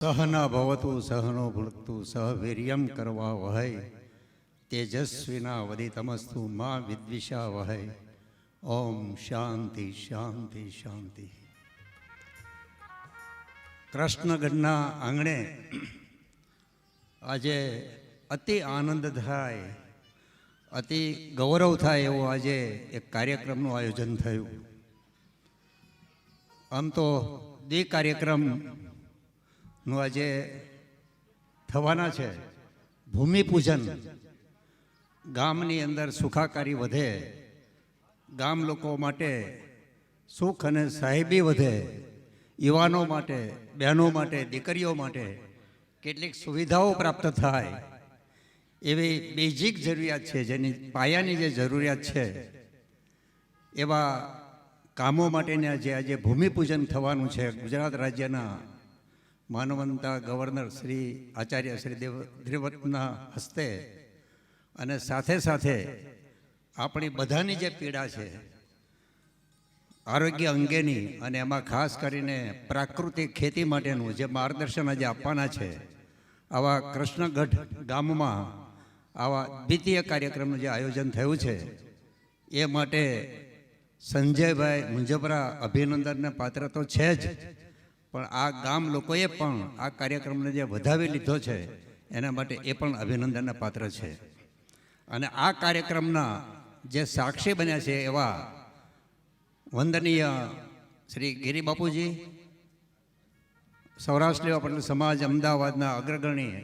સહના ભવતું, સહનો ભૂલતું સહ વીર્યમ કરવા વહય તેજસ્વીના વદિતમસ્તુ મા વિદ્વિષા વહય ઓમ શાંતિ શાંતિ શાંતિ. કૃષ્ણગઢના આંગણે આજે અતિ આનંદ થાય, અતિ ગૌરવ થાય એવો આજે એક કાર્યક્રમનું આયોજન થયું. આમ તો બે કાર્યક્રમનું આજે થવાના છે. ભૂમિપૂજન. ગામની અંદર સુખાકારી વધે. ગામ લોકો માટે સુખ અને સાહેબી વધે. યુવાનો માટે, બહેનો માટે, દીકરીઓ માટે કેટલીક સુવિધાઓ પ્રાપ્ત થાય. એવી બેઝિક જરૂરિયાત છે, જેની પાયાની જે જરૂરિયાત છે. એવા કામો માટેના જે આજે ભૂમિપૂજન થવાનું છે ગુજરાત રાજ્યના માનવંતા ગવર્નર શ્રી આચાર્ય શ્રી દેવ દેવવ્રતના હસ્તે અને સાથે સાથે આપણી બધાની જે પીડા છે, આરોગ્ય અંગેની અને એમાં ખાસ કરીને પ્રાકૃતિક ખેતી માટેનું જે માર્ગદર્શન આજે આપવાના છે, આવા કૃષ્ણગઢ ગામમાં આવા દ્વિતીય કાર્યક્રમનું જે આયોજન થયું છે, એ માટે સંજયભાઈ મુંજબરા અભિનંદનને પાત્ર તો છે જ. પણ આ ગામ લોકોએ પણ આ કાર્યક્રમને જે વધાવી લીધો છે, એના માટે એ પણ અભિનંદનના પાત્ર છે. અને આ કાર્યક્રમના જે સાક્ષી બન્યા છે એવા વંદનીય શ્રી ગિરી બાપુજી લેવા પટેલ સમાજ અમદાવાદના અગ્રગણી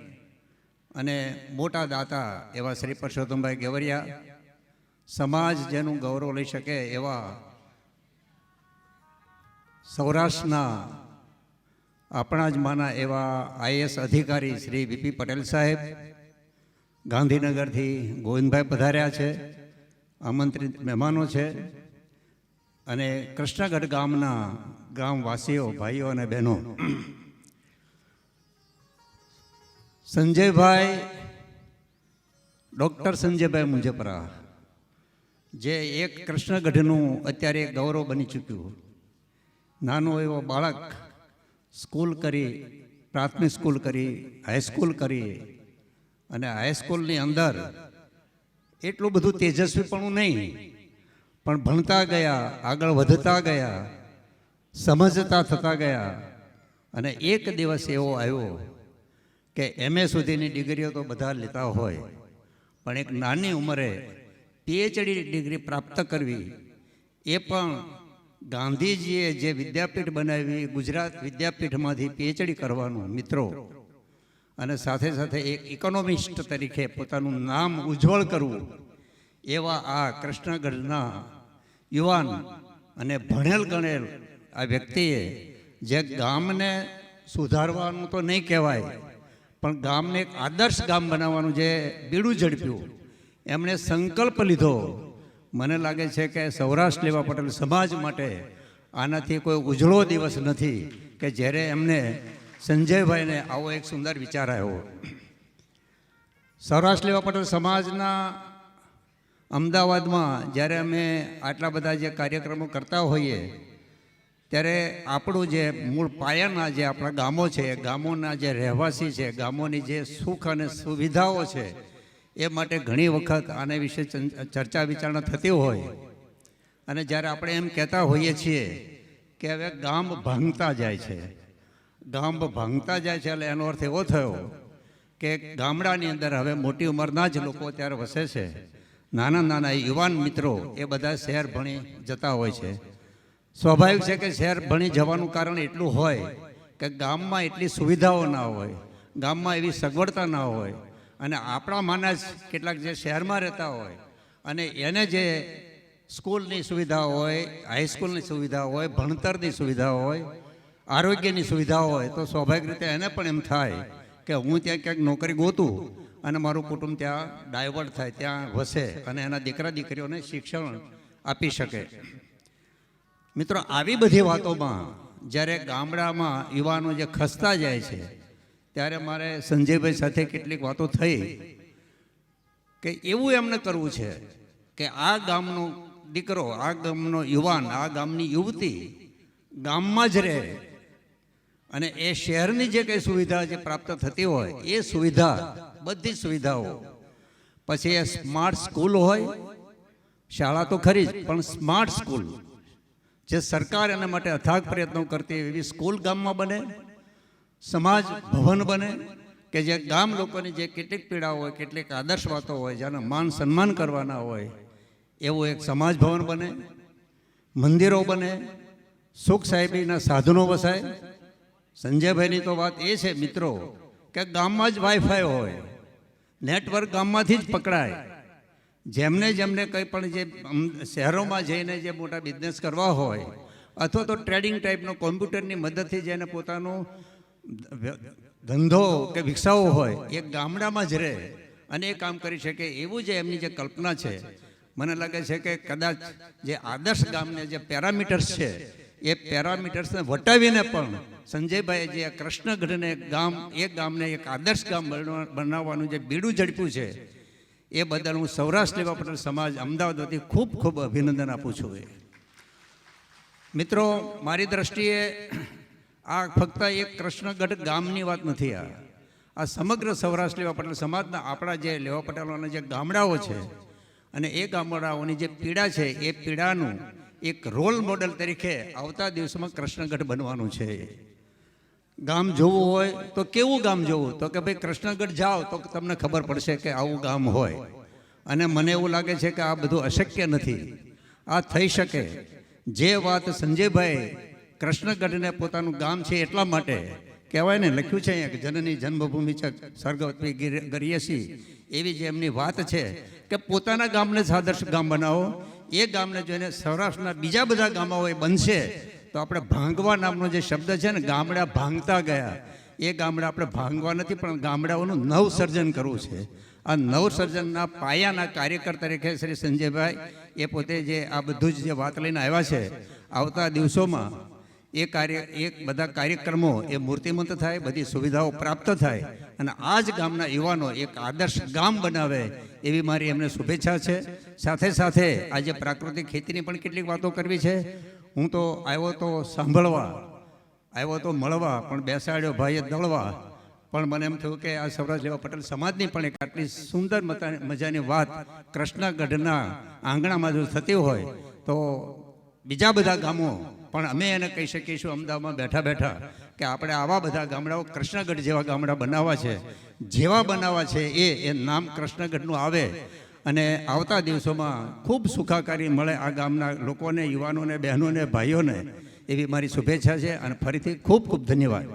અને મોટા દાતા એવા શ્રી પરસોત્તમભાઈ ગેવરિયા, સમાજ જેનું ગૌરવ લઈ શકે એવા સૌરાષ્ટ્રના આપણા જ માના એવા આઈએસ અધિકારી શ્રી વીપી પટેલ સાહેબ ગાંધીનગરથી ગોવિંદભાઈ પધાર્યા છે, આમંત્રિત મહેમાનો છે અને કૃષ્ણગઢ ગામના ગામવાસીઓ, ભાઈઓ અને બહેનો. સંજયભાઈ, ડૉક્ટર સંજયભાઈ મુંજપરા, જે એક કૃષ્ણગઢનું અત્યારે ગૌરવ બની ચૂક્યું. નાનો એવો બાળક સ્કૂલ કરી, પ્રાથમિક સ્કૂલ કરી હાઈસ્કૂલ કરી. અને હાઈસ્કૂલની અંદર એટલું બધું તેજસ્વીપણું નહીં, પણ ભણતા ગયા, આગળ વધતા ગયા, સમજતા થતા ગયા. અને એક દિવસ એવો આવ્યો કે એમએ સુધીની ડિગ્રીઓ તો બધા લેતા હોય, પણ એક નાની ઉંમરે પીએચડી ડિગ્રી પ્રાપ્ત કરવી એ પણ ગાંધીજીએ જે વિદ્યાપીઠ બનાવી, ગુજરાત વિદ્યાપીઠમાંથી પીએચડી કરવાનું મિત્રો, અને સાથે સાથે એક ઇકોનોમિસ્ટ તરીકે પોતાનું નામ ઉજ્જવળ કરવું, એવા આ કૃષ્ણગઢના યુવાન અને ભણેલ ગણેલ આ વ્યક્તિએ જે ગામને સુધારવાનું તો નહીં કહેવાય, પણ ગામને એક આદર્શ ગામ બનાવવાનું જે બીડું ઝડપ્યું, એમણે સંકલ્પ લીધો મને લાગે છે કે સૌરાષ્ટ્ર લેવા પટેલ સમાજ માટે આનાથી કોઈ ઉજળો દિવસ નથી કે જ્યારે એમને સંજયભાઈને આવો એક સુંદર વિચાર આવ્યો. સૌરાષ્ટ્ર લેવા પટેલ સમાજના અમદાવાદમાં જ્યારે અમે આટલા બધા જે કાર્યક્રમો કરતા હોઈએ, ત્યારે આપણું જે મૂળ પાયાના જે આપણા ગામો છે, ગામોના જે રહેવાસી છે, ગામોની જે સુખ અને સુવિધાઓ છે એ માટે ઘણી વખત આને વિશે ચર્ચા વિચારણા થતી હોય. અને જ્યારે આપણે એમ કહેતા હોઈએ છીએ કે હવે ગામ ભાંગતા જાય છે. ગામ ભાંગતા જાય છે એટલે એનો અર્થ એવો થયો કે ગામડાની અંદર હવે મોટી ઉંમરના જ લોકો ત્યારે વસે છે. નાના નાના યુવાન મિત્રો એ બધા શહેર ભણી જતા હોય છે. સ્વાભાવિક છે કે શહેર ભણી જવાનું કારણ એટલું હોય કે ગામમાં એટલી સુવિધાઓ ના હોય, ગામમાં એવી સગવડતા ના હોય. અને આપણા માણસ કેટલાક જે શહેરમાં રહેતા હોય અને એને જે સ્કૂલની સુવિધા હોય હાઈસ્કૂલની સુવિધા હોય, ભણતરની સુવિધા હોય, આરોગ્યની સુવિધા હોય, તો સ્વાભાવિક રીતે એને પણ એમ થાય કે હું ત્યાં ક્યાંક નોકરી ગોતું અને મારું કુટુંબ ત્યાં ડાયવર્ટ થાય, ત્યાં વસે અને એના દીકરા દીકરીઓને શિક્ષણ આપી શકે. મિત્રો, આવી બધી વાતોમાં જ્યારે ગામડામાં યુવાનો જે ખસતા જાય છે ત્યારે મારે સંજયભાઈ સાથે કેટલીક વાતો થઈ કે એવું એમને કરવું છે કે આ ગામનો દીકરો, આ ગામનો યુવાન, આ ગામની યુવતી ગામમાં જ રહે. અને એ શહેરની જે કંઈ સુવિધા જે પ્રાપ્ત થતી હોય, એ સુવિધા, બધી સુવિધાઓ. પછી એ સ્માર્ટ સ્કૂલ હોય, શાળા તો ખરી જ, પણ સ્માર્ટ સ્કૂલ, જે સરકાર એના માટે અથાગ પ્રયત્નો કરતી એવી સ્કૂલ ગામમાં બને. સમાજ ભવન બને કે જે ગામ લોકોની જે કેટલીક પીડાઓ હોય, કેટલીક આદર્શ વાતો હોય, જેના માન સન્માન કરવાના હોય, એવું એક સમાજ ભવન બને, મંદિરો બને, સુખ સાહેબીના સાધનો વસાય. સંજયભાઈની તો વાત એ છે, મિત્રો, કે ગામમાં જ વાઈફાઈ હોય, નેટવર્ક ગામમાંથી જ પકડાય. જેમને જેમને કંઈ પણ જે શહેરોમાં જઈને જે મોટા બિઝનેસ કરવા હોય, અથવા તો ટ્રેડિંગ ટાઈપનો કોમ્પ્યુટરની મદદથી જેને પોતાનું ધંધો કે વિકસાવવો હોય, એ ગામડામાં જ રહે. અને એ કામ કરી શકે એવું જે એમની જે કલ્પના છે, મને લાગે છે કે કદાચ જે આદર્શ ગામને જે પેરામીટર્સ છે, એ પેરામીટર્સને વટાવીને પણ સંજયભાઈએ જે કૃષ્ણગઢને ગામ, એ ગામને એક આદર્શ ગામ બનવા- બનાવવાનું જે બીડું ઝડપ્યું છે, એ બદલ હું સૌરાષ્ટ્ર લેવા પટેલ સમાજ અમદાવાદ વતી ખૂબ ખૂબ અભિનંદન આપું છું. એ મિત્રો, મારી દ્રષ્ટિએ આ ફક્ત એક કૃષ્ણગઢ ગામની વાત નથી આ. આ સમગ્ર સૌરાષ્ટ્ર લેવા પટેલ સમાજના આપણા જે લેવા પટેલોના જે ગામડાઓ છે અને એ ગામડાઓની જે પીડા છે, એ પીડાનું એક રોલ મોડલ તરીકે આવતા દિવસોમાં કૃષ્ણગઢ બનવાનું છે. ગામ જોવું હોય તો કેવું ગામ જોવું? તો કે ભાઈ કૃષ્ણગઢ જાઓ તો તમને ખબર પડશે કે આવું ગામ હોય. અને મને એવું લાગે છે કે આ બધું અશક્ય નથી. આ થઈ શકે. જે વાત સંજયભાઈ કૃષ્ણગઢને પોતાનું ગામ છે એટલા માટે કહેવાય ને, લખ્યું છે અહીંયા જનની જન્મભૂમિ છે સ્વર્ગવતી ગરિયસી. એવી જે એમની વાત છે કે પોતાના ગામને જ આદર્શ ગામ બનાવો, એ ગામને જોઈને સૌરાષ્ટ્રના બીજા બધા ગામો એ બનશે, તો આપણે ભાંગવા નામનો જે શબ્દ છે ને, ગામડા ભાંગતા ગયા. એ ગામડા આપણે ભાંગવા નથી, પણ ગામડાઓનું નવસર્જન કરવું છે. આ નવસર્જનના પાયાના કાર્યકર તરીકે શ્રી સંજયભાઈ એ પોતે જે આ બધું જ જે વાત લઈને આવ્યા છે, આવતા દિવસોમાં એ કાર્ય, એ બધા કાર્યક્રમો, એ મૂર્તિમંત થાય, બધી સુવિધાઓ પ્રાપ્ત થાય અને આ જ ગામના યુવાનો એક આદર્શ ગામ બનાવે એવી મારી એમને શુભેચ્છા છે. સાથે સાથે આજે પ્રાકૃતિક ખેતીની પણ કેટલીક વાતો કરવી છે. હું તો આવ્યો તો સાંભળવા, આવ્યો તો મળવા, પણ બેસાડ્યો ભાઈએ દળવા. પણ મને એમ થયું કે આ સૌરાષ્ટ્ર જેવા પટેલ સમાજની પણ એક આટલી સુંદર મજાની વાત કૃષ્ણગઢના આંગણામાં જો થતી હોય તો બીજા બધા ગામો પણ અમે એને કહી શકીશું અમદાવાદમાં બેઠા બેઠા, કે આપણે આવા બધા ગામડાઓ કૃષ્ણગઢ જેવા ગામડા બનાવવા છે. જેવા બનાવવા છે એ એ નામ કૃષ્ણગઢનું આવે. અને આવતા દિવસોમાં ખૂબ સુખાકારી મળે આ ગામના લોકોને, યુવાનોને, બહેનોને, ભાઈઓને એવી મારી શુભેચ્છા છે અને ફરીથી ખૂબ ખૂબ ધન્યવાદ.